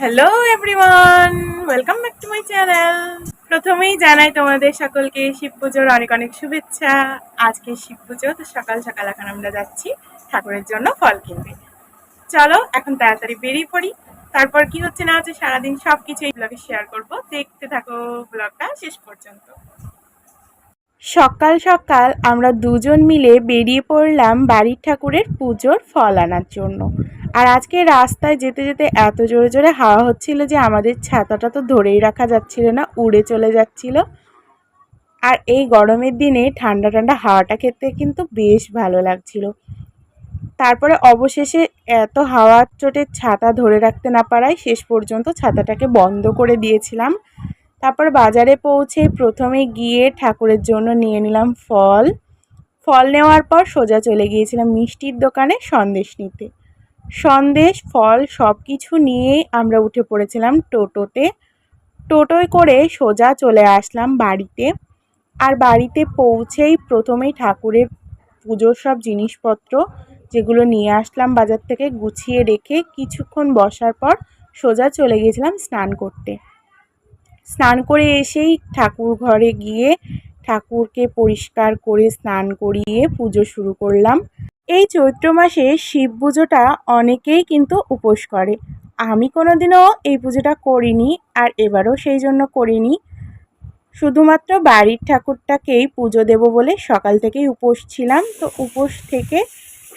Hello everyone welcome back to my channel প্রথমেই জানাই তোমাদের সকলকে শিব পুজোর অনেক অনেক শুভেচ্ছা। আজকে শিব পুজো, তো সকাল সকাল এখন আমরা যাচ্ছি ঠাকুরের জন্য ফল কিনবে চলো, এখন তাড়াতাড়ি বেরিয়ে পড়ি। তারপর কি হচ্ছে না হচ্ছে সারাদিন সব কিছু এই ব্লগে শেয়ার করব। দেখতে থাকো ব্লগটা শেষ পর্যন্ত। সকাল সকাল আমরা দুজন মিলে বেরিয়ে পড়লাম বাড়ির ঠাকুরের পুজোর ফল আনার জন্য। আর আজকে রাস্তায় যেতে যেতে এত জোরে জোরে হাওয়া হচ্ছিল যে আমাদের ছাতাটা তো ধরেই রাখা যাচ্ছিল না, উড়ে চলে যাচ্ছিল। আর এই গরমের দিনে ঠান্ডা ঠান্ডা হাওয়াটা খেতে কিন্তু বেশ ভালো লাগছিল। তারপরে অবশেষে এত হাওয়ার চোটে ছাতা ধরে রাখতে না পারায় শেষ পর্যন্ত ছাতাটাকে বন্ধ করে দিয়েছিলাম। তারপর বাজারে পৌঁছে প্রথমে গিয়ে ঠাকুরের জন্য নিয়ে নিলাম ফল। ফল নেওয়ার পর সোজা চলে গিয়েছিলাম মিষ্টির দোকানে সন্দেশ নিতে। সন্দেশ, ফল সব কিছু নিয়েই আমরা উঠে পড়েছিলাম টোটোতে। টোটোয় করে সোজা চলে আসলাম বাড়িতে। আর বাড়িতে পৌঁছেই প্রথমেই ঠাকুরের পুজোর সব জিনিসপত্র যেগুলো নিয়ে আসলাম বাজার থেকে গুছিয়ে রেখে কিছুক্ষণ বসার পর সোজা চলে গিয়েছিলাম স্নান করতে। স্নান করে এসেই ঠাকুর ঘরে গিয়ে ঠাকুরকে পরিষ্কার করে স্নান করিয়ে পুজো শুরু করলাম। এই চৈত্র মাসে শিব পুজোটা অনেকেই কিন্তু উপোস করে। আমি কোনোদিনও এই পুজোটা করিনি আর এবারও সেই জন্য করিনি। শুধুমাত্র বাড়ির ঠাকুরটাকেই পুজো দেব বলে সকাল থেকেই উপোস ছিলাম। তো উপোস থেকে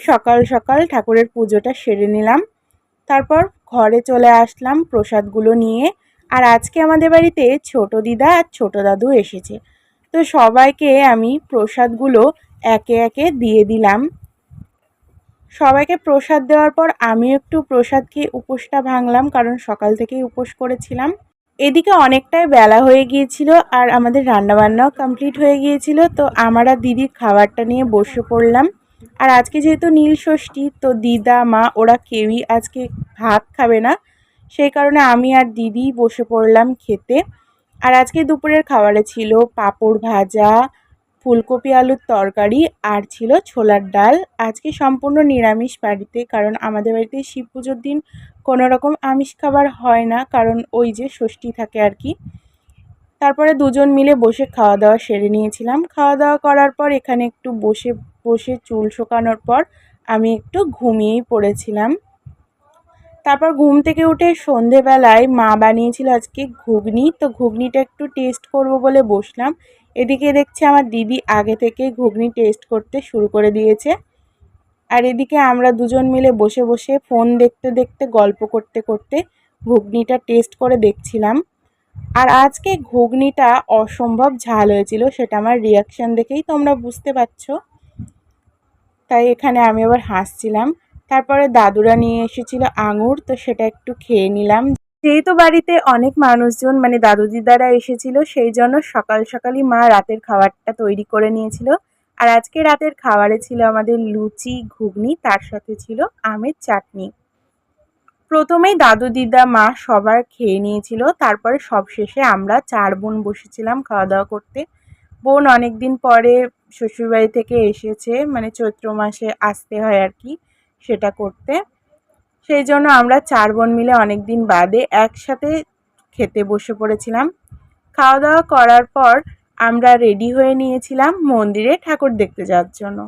সকাল সকাল ঠাকুরের পুজোটা সেরে নিলাম। তারপর ঘরে চলে আসলাম প্রসাদগুলো নিয়ে। আর আজকে আমাদের বাড়িতে ছোট দিদা আর ছোট দাদু এসেছে। তো সবাইকে আমি প্রসাদগুলো একে একে দিয়ে দিলাম। সবাইকে প্রসাদ দেওয়ার পর আমি একটু প্রসাদ খেয়ে উপোসটা ভাঙলাম, কারণ সকাল থেকেই উপোস করেছিলাম। এদিকে অনেকটাই বেলা হয়ে গিয়েছিল আর আমাদের রান্নাবান্নাও কমপ্লিট হয়ে গিয়েছিল, তো আমার আর দিদির খাবারটা নিয়ে বসে পড়লাম। আর আজকে যেহেতু নীল ষষ্ঠী, তো দিদা, মা, ওরা কেউই আজকে ভাত খাবে না। সেই কারণে আমি আর দিদি বসে পড়লাম খেতে। আর আজকে দুপুরের খাবারে ছিল পাঁপড় ভাজা, ফুলকপি আলুর তরকারি আর ছিল ছোলার ডাল। আজকে সম্পূর্ণ নিরামিষ বাড়িতে, কারণ আমাদের বাড়িতে শিব পুজোর দিন কোনো রকম আমিষ খাবার হয় না, কারণ ওই যে ষষ্ঠী থাকে আর কি। তারপরে দুজন মিলে বসে খাওয়া দাওয়া সেরে নিয়েছিলাম। খাওয়া দাওয়া করার পর এখানে একটু বসে বসে চুল শোকানোর পর আমি একটু ঘুমিয়েই পড়েছিলাম। তারপর ঘুম থেকে উঠে সন্ধেবেলায় মা বানিয়েছিল আজকে ঘুগনি। তো ঘুগনিটা একটু টেস্ট করব বলে বসলাম। এদিকে দেখছি আমার দিদি আগে থেকে ঘুগনি টেস্ট করতে শুরু করে দিয়েছে। আর এদিকে আমরা দুজন মিলে বসে বসে ফোন দেখতে দেখতে, গল্প করতে করতে ঘুগনিটা টেস্ট করে দেখছিলাম। আর আজকে ঘুগনিটা অসম্ভব ঝাল হয়েছিল, সেটা আমার রিয়াকশান দেখেই তোমরা বুঝতে পারছ। তাই এখানে আমি আবার হাসছিলাম। তারপরে দাদুরা নিয়ে এসেছিল আঙুর, তো সেটা একটু খেয়ে নিলাম। যেহেতু বাড়িতে অনেক মানুষজন মানে দাদু দিদারা এসেছিল, সেই জন্য সকাল সকালই মা রাতের খাবারটা তৈরি করে নিয়েছিল। আর আজকে রাতের খাবারে ছিল আমাদের লুচি, ঘুগনি, তার সাথে ছিল আমের চাটনি। প্রথমেই দাদু দিদা মা সবার খেয়ে নিয়েছিল, তারপরে সবশেষে আমরা চার বোন বসেছিলাম খাওয়া দাওয়া করতে। বোন অনেক দিন পরে শ্বশুরবাড়ি থেকে এসেছে মানে চৈত্র মাসে আসতে হয় আর কি। সেটা করতে। সেই জন্য আমরা চার বোন মিলে অনেক দিন বাদে একসাথে খেতে বসে পড়েছিলাম। খাওয়া দাওয়া করার পর আমরা রেডি হয়ে নিয়েছিলাম মন্দিরে ঠাকুর দেখতে যাওয়ার জন্য।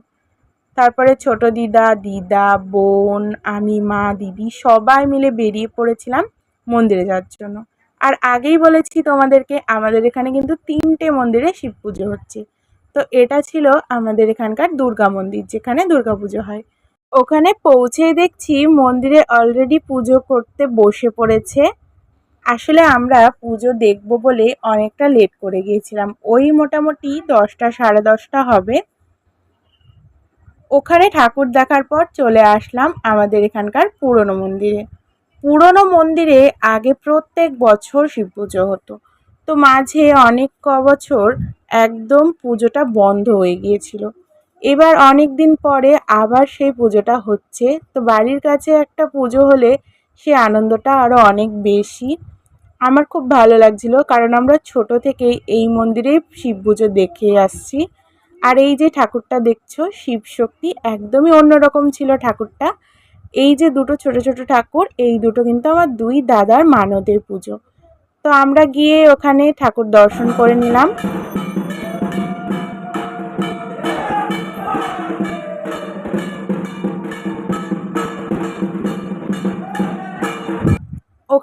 তারপরে ছোট দিদা দিদা, বোন, আমি, মা, দিদি সবাই মিলে বেরিয়ে পড়েছিলাম মন্দিরে যাওয়ার জন্য। আর আগেই বলেছি তোমাদেরকে, আমাদের এখানে কিন্তু তিনটে মন্দিরে শিব পুজো হচ্ছে। তো এটা ছিল আমাদের এখানকার দুর্গা মন্দির, যেখানে দুর্গা পুজো হয়। ওখানে পৌঁছে দেখছি মন্দিরে অলরেডি পুজো করতে বসে পড়েছে। আসলে আমরা পুজো দেখব বলে অনেকটা লেট করে গিয়েছিলাম। ওই মোটামুটি দশটা, সাড়ে দশটা হবে। ওখানে ঠাকুর দেখার পর চলে আসলাম আমাদের এখানকার পুরনো মন্দিরে। পুরনো মন্দিরে আগে প্রত্যেক বছর শিব পুজো হতো। তো মাঝে অনেক ক বছর একদম পুজোটা বন্ধ হয়ে গিয়েছিল। এবার অনেক দিন পরে আবার সেই পুজোটা হচ্ছে। তো বাড়ির কাছে একটা পুজো হলে সে আনন্দটা আরও অনেক বেশি। আমার খুব ভালো লাগছিল কারণ আমরা ছোট থেকেই এই মন্দিরে শিব পুজো দেখে আসছি। আর এই যে ঠাকুরটা দেখছ, শিব শক্তি একদমই অন্যরকম ছিল ঠাকুরটা। এই যে দুটো ছোট ছোট ঠাকুর, এই দুটো কিন্তু আমার দুই দাদার মানদের পুজো। তো আমরা গিয়ে ওখানে ঠাকুর দর্শন করে নিলাম।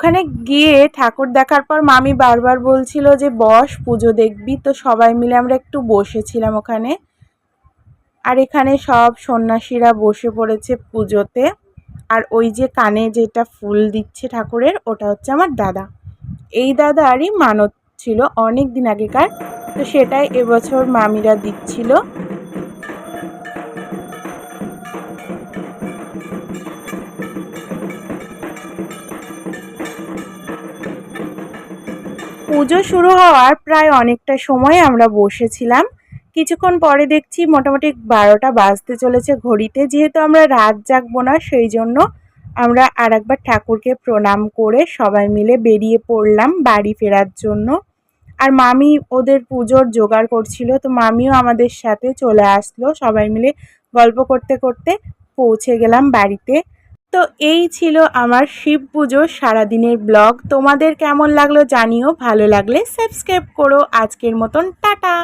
ওখানে গিয়ে ঠাকুর দেখার পর মামি বারবার বলছিল যে, বস, পুজো দেখবি? তো সবাই মিলে আমরা একটু বসেছিলাম ওখানে। আর এখানে সব সন্ন্যাসীরা বসে পড়েছে পুজোতে। আর ওই যে কানে যেটা ফুল দিচ্ছে ঠাকুরের, ওটা হচ্ছে আমার দাদা। এই দাদারই মানত ছিল অনেক দিন আগেকার। তো সেটাই এবছর মামিরা দিচ্ছিল। পুজো শুরু হওয়ার প্রায় অনেকটা সময় আমরা বসেছিলাম। কিছুক্ষণ পরে দেখছি মোটামুটি বারোটা বাজতে চলেছে ঘড়িতে। যেহেতু আমরা রাত জাগবো না, সেই জন্য আমরা আর একবার ঠাকুরকে প্রণাম করে সবাই মিলে বেরিয়ে পড়লাম বাড়ি ফেরার জন্য। আর মামি ওদের পুজোর জোগাড় করছিল, তো মামিও আমাদের সাথে চলে আসলো। সবাই মিলে গল্প করতে করতে পৌঁছে গেলাম বাড়িতে। তো এই ছিল আমার শিব পুজোর সারাদিনের ব্লগ। তোমাদের কেমন লাগল জানিও, ভালো লাগলে সাবস্ক্রাইব করো। আজকের মতন, টাটা!